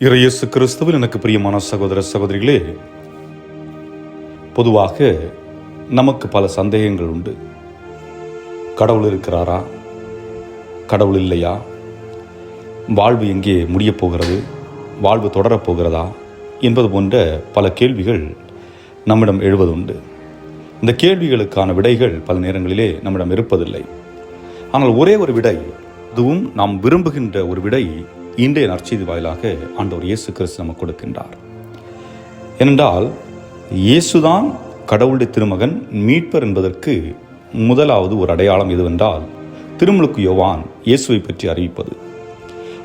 இறையேசு கிறிஸ்துவில் எனக்கு பிரியமான சகோதர சகோதரிகளே பொதுவாக நமக்கு பல சந்தேகங்கள் உண்டு. கடவுள் இருக்கிறாரா? கடவுள் இல்லையா? வாழ்வு எங்கே முடியப் போகிறது? வாழ்வு தொடரப் போகிறதா? என்பது போன்ற பல கேள்விகள் நம்மிடம் எழுவதுண்டு. இந்த கேள்விகளுக்கான விடைகள் பல நேரங்களிலே நம்மிடம் இருப்பதில்லை. ஆனால் ஒரே ஒரு விடை அதுவும் நாம் விரும்புகின்ற ஒரு விடை இன்றைய நற்செய்தி வாயிலாக ஆண்டவர் இயேசு கிறிஸ்து நமக்கு கொடுக்கின்றார். ஏனென்றால் இயேசுதான் கடவுளுடைய திருமகன் மீட்பர் என்பதற்கு முதலாவது ஒரு அடையாளம் எதுவென்றால் திருமுழுக்கு யோவான் இயேசுவை பற்றி அறிவிப்பது.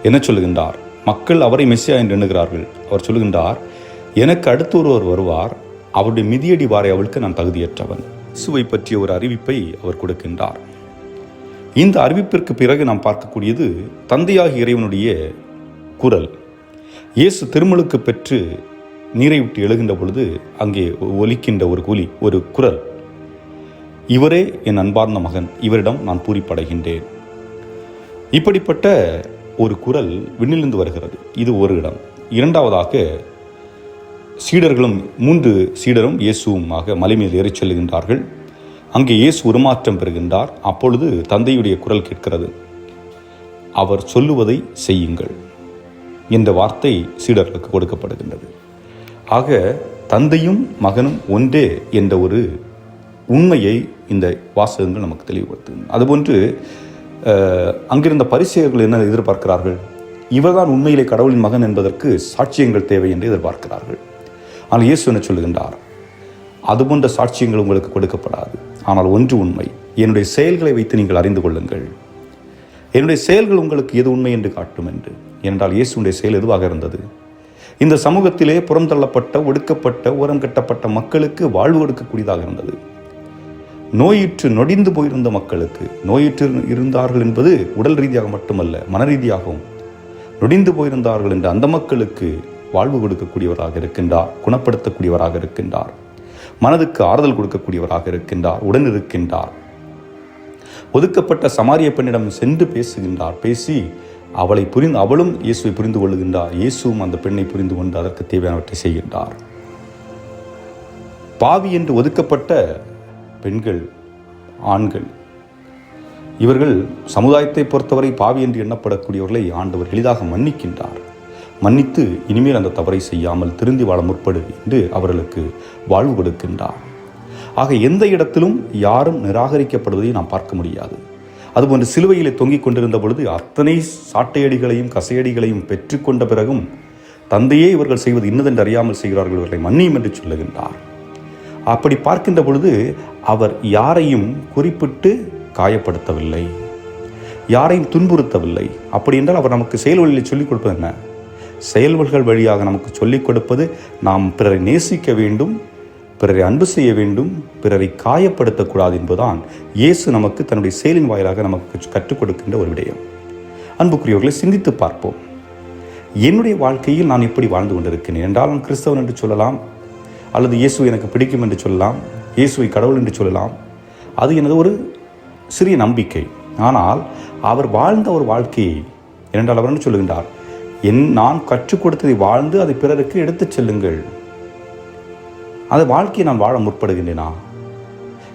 என்ன சொல்லுகின்றார்? மக்கள் அவரை மெஸ்ஸியா என்று எண்ணுகிறார்கள். அவர் சொல்லுகின்றார் எனக்கு அடுத்து ஒருவர் வருவார். அவருடைய மிதியடி வாரை அவளுக்கு நான் தகுதியற்றவன். இயேசுவை பற்றிய ஒரு அறிவிப்பை அவர் கொடுக்கின்றார். இந்த அறிவிப்பிற்கு பிறகு நாம் பார்க்கக்கூடியது தந்தையாக இறைவனுடைய குரல். இயேசு திருமலுக்கு பெற்று நீரை விட்டு எழுகின்ற பொழுது அங்கே ஒலிக்கின்ற ஒரு குலி ஒரு குரல். இவரே என் அன்பார்ந்த மகன் இவரிடம் நான் பூரிப்படைகின்றேன். இப்படிப்பட்ட ஒரு குரல் விண்ணிலிருந்து வருகிறது. இது ஒரு இடம். இரண்டாவதாக சீடர்களும் மூன்று சீடரும் இயேசுவுமாக மலை மேல் ஏறிச் செல்கின்றார்கள். அங்கே இயேசு உருமாற்றம் பெறுகின்றார். அப்பொழுது தந்தையுடைய குரல் கேட்கிறது. அவர் சொல்லுவதை செய்யுங்கள். என்ற வார்த்தை சீடர்களுக்கு கொடுக்கப்படுகின்றது. ஆக தந்தையும் மகனும் ஒன்றே என்ற ஒரு உண்மையை இந்த வாசகங்கள் நமக்கு தெளிவுபடுத்துகிறது அதுபோன்று அங்கிருந்த பரிசெயர்கள் என்ன எதிர்பார்க்கிறார்கள்? இவர்தான் உண்மையிலே கடவுளின் மகன் என்பதற்கு சாட்சியங்கள் தேவை என்று எதிர்பார்க்கிறார்கள். ஆனால் இயேசு என்ன சொல்லுகின்றார்? அதுபோன்ற சாட்சியங்கள் உங்களுக்கு கொடுக்கப்படாது. ஆனால் ஒன்று உண்மை. என்னுடைய செயல்களை வைத்து நீங்கள் அறிந்து கொள்ளுங்கள். என்னுடைய செயல்கள் உங்களுக்கு எது உண்மை என்று காட்டும் என்று. ஏனென்றால் இயேசுடைய செயல் எதுவாக இருந்தது? இந்த சமூகத்திலே புறம் தள்ளப்பட்ட ஒடுக்கப்பட்ட ஓரம் கட்டப்பட்ட மக்களுக்கு வாழ்வு கொடுக்கக்கூடியதாக இருந்தது. நோயுற்று நொடிந்து போயிருந்த மக்களுக்கு நோயுற்று இருந்தார்கள் என்பது உடல் ரீதியாக மட்டுமல்ல மன ரீதியாகவும். நொடிந்து போயிருந்தார்கள் என்ற அந்த மக்களுக்கு வாழ்வு கொடுக்கக்கூடியவராக இருக்கின்றார் குணப்படுத்தக்கூடியவராக இருக்கின்றார். மனதுக்கு ஆறுதல் கொடுக்கக்கூடியவராக இருக்கின்றார் உடன் இருக்கின்றார் ஒதுக்கப்பட்ட சமாரிய பெண்ணிடம் சென்று பேசுகின்றார். பேசி அவளை புரிந்து அவளும் இயேசுவை புரிந்து கொள்ளுகின்றார். இயேசுவும் அந்த பெண்ணை புரிந்து கொண்டு அதற்கு தேவையானவற்றை செய்கின்றார். பாவி என்று ஒதுக்கப்பட்ட பெண்கள் ஆண்கள் இவர்கள் சமுதாயத்தை பொறுத்தவரை பாவி என்று எண்ணப்படக்கூடியவர்களை ஆண்டவர் எளிதாக மன்னிக்கின்றார். மன்னித்து இனிமேல் அந்த தவறை செய்யாமல் திருந்தி வாழ முற்படு என்று அவர்களுக்கு வாழ்வு கொடுக்கின்றார். ஆக எந்த இடத்திலும் யாரும் நிராகரிக்கப்படுவதை நாம் பார்க்க முடியாது. அதுபோன்று சிலுவையிலே தொங்கிக் கொண்டிருந்த பொழுது அத்தனை சாட்டையடிகளையும் கசையடிகளையும் பெற்றுக்கொண்ட பிறகும் தந்தையே இவர்கள் செய்வது இன்னதென்று அறியாமல் செய்கிறார்கள் இவர்களை மன்னியும் என்று சொல்லுகின்றார். அப்படி பார்க்கின்ற பொழுது அவர் யாரையும் குறிப்பிட்டு காயப்படுத்தவில்லை. யாரையும் துன்புறுத்தவில்லை. அப்படி என்றால் அவர் நமக்கு செயல் வழியில் சொல்லிக் கொடுப்பது என்ன? செயல்கள் வழியாக நமக்கு சொல்லிக் கொடுப்பது நாம் பிறரை நேசிக்க வேண்டும் பிறரை அன்பு செய்ய வேண்டும் பிறரை காயப்படுத்தக்கூடாது என்பதுதான் இயேசு நமக்கு தன்னுடைய செயலின் வாயிலாக நமக்கு கற்றுக் கொடுக்கின்ற ஒரு விடயம். அன்புக்குரியவர்களை சிந்தித்து பார்ப்போம். என்னுடைய வாழ்க்கையில் நான் எப்படி வாழ்ந்து கொண்டிருக்கிறேன் என்றால் நான் கிறிஸ்தவன் என்று சொல்லலாம் அல்லது இயேசு எனக்கு பிடிக்கும் என்று சொல்லலாம் இயேசுவை கடவுள் என்று சொல்லலாம். அது எனது ஒரு சிறிய நம்பிக்கை. ஆனால் அவர் வாழ்ந்த ஒரு வாழ்க்கையை இரண்டால் அவர் சொல்லுகின்றார்? என் நான் கற்றுக் கொடுத்ததை வாழ்ந்து அதை பிறருக்கு எடுத்துச் செல்லுங்கள். அந்த வாழ்க்கையை நான் வாழ முற்படுகின்றேனா?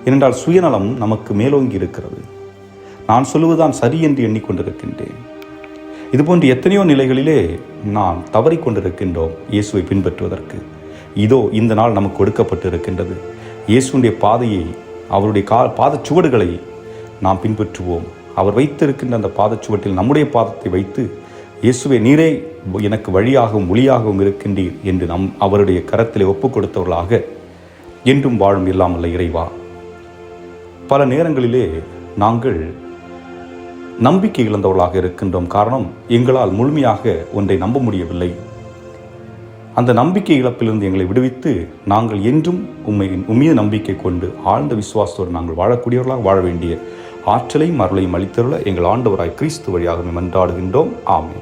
ஏனென்றால் சுயநலம் நமக்கு மேலோங்கி இருக்கிறது. நான் சொல்லுவதுதான் சரி என்று எண்ணிக்கொண்டிருக்கின்றேன். இதுபோன்று எத்தனையோ நிலைகளிலே நாம் தவறிக்கொண்டிருக்கின்றோம் இயேசுவை பின்பற்றுவதற்கு. இதோ இந்த நாள் நமக்கு கொடுக்கப்பட்டு இருக்கின்றது இயேசுடைய பாதையை அவருடைய கா பாதச்சுவடுகளை நாம் பின்பற்றுவோம். அவர் வைத்திருக்கின்ற அந்த பாதச்சுவட்டில் நம்முடைய பாதத்தை வைத்து இயேசுவை நீரே எனக்கு வழியாகவும் ஒளியாகவும் இருக்கின்றீர் என்று நம் அவருடைய கரத்திலே ஒப்பு கொடுத்தவர்களாக என்றும் வாழும் இல்லாமல்ல இறைவா. பல நேரங்களிலே நாங்கள் நம்பிக்கை இழந்தவர்களாக இருக்கின்றோம். காரணம் எங்களால் முழுமையாக ஒன்றை நம்ப முடியவில்லை. அந்த நம்பிக்கை இழப்பிலிருந்து எங்களை விடுவித்து நாங்கள் என்றும் உண்மை உண்மைய நம்பிக்கை கொண்டு ஆழ்ந்த விசுவாசத்தோடு நாங்கள் வாழக்கூடியவர்களாக வாழ வேண்டிய ஆற்றலையும் அருளையும் அளித்தருள எங்கள் ஆண்டவராய் கிறிஸ்து வழியாக மன்றாடுகின்றோம் ஆமே